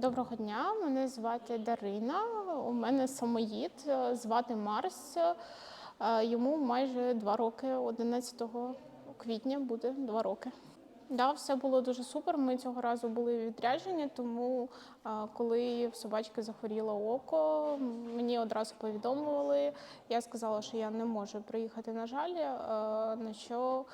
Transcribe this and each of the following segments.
Доброго дня, мене звати Дарина. У мене самоїд, е, звати Марс. Е, Йому майже два роки, 11 квітня буде два роки. Да, все було дуже супер. Ми цього разу були відряджені, тому е, коли в собачки захворіло око, мені одразу повідомили. Я сказала, що я не можу приїхати, на жаль. На що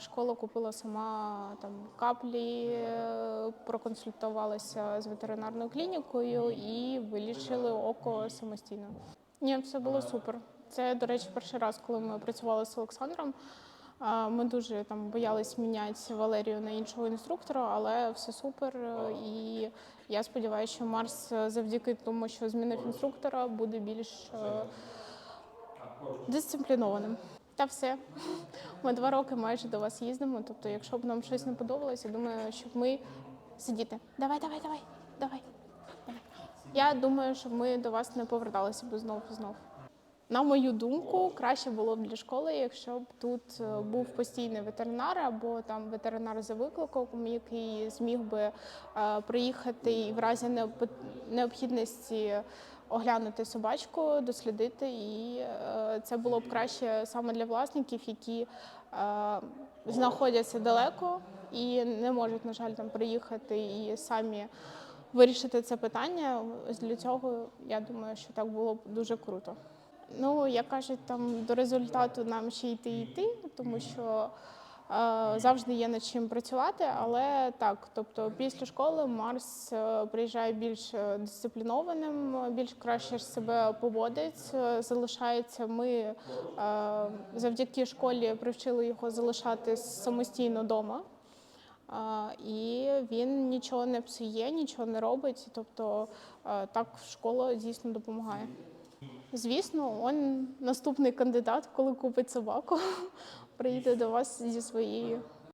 школа купила сама там каплі, е, проконсультувалася з ветеринарною клінікою і вилічили око самостійно. Ні, все було супер. Це, до речі, перший раз, коли ми працювали з Олександром. Ми дуже там боялись міняти Валерію на іншого інструктора, але все супер. е, І я сподіваюся, що Марс е, завдяки тому, що змінив інструктора, буде більш е, дисциплінованим. Та все. Ми два роки майже до вас їздимо. Тобто, якщо б нам щось не подобалося, думаю, щоб ми сидіти. Давай, давай, давай, давай. Я думаю, щоб ми до вас не поверталися б знов знов. На мою думку, краще було б для школи, якщо б тут е, був постійний ветеринар або там ветеринар за викликом, який зміг би е, приїхати і в разі необ- необхідності оглянути собачку, дослідити. І е, це було б краще саме для власників, які знаходяться далеко і не можуть, на жаль, там приїхати і самі вирішити це питання. Для цього я думаю, що так було б дуже круто. Ну, як кажуть, там до результату нам ще йти йти, тому що е, завжди є над чим працювати. Але так, тобто після школи Марс е, приїжджає більш е, дисциплінованим, більш краще себе поводить, е, залишається. Ми е, завдяки школі привчили його залишати самостійно вдома. І він нічого не псує, нічого не робить. Тобто так школа дійсно допомагає. Звісно, он наступний кандидат, коли купить собаку, приїде до вас зі своєю